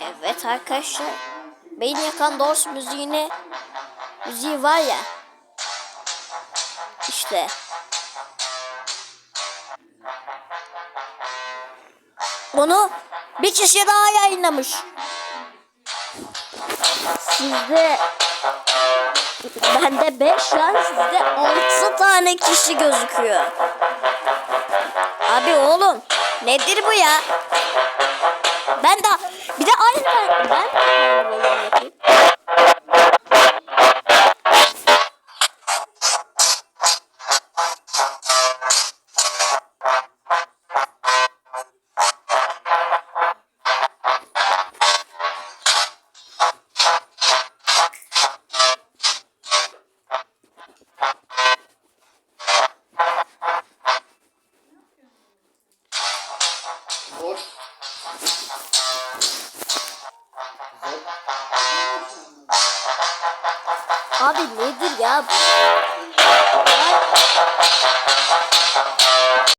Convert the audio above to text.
Evet arkadaşlar. Beyin yakan Doors müziğini müziği var ya. İşte. Onu bir kişi daha yayınlamış. Sizde bende 5 lan sizde 6 tane kişi gözüküyor. Abi oğlum nedir bu ya? Ben de Zor. Abi nedir ya bu?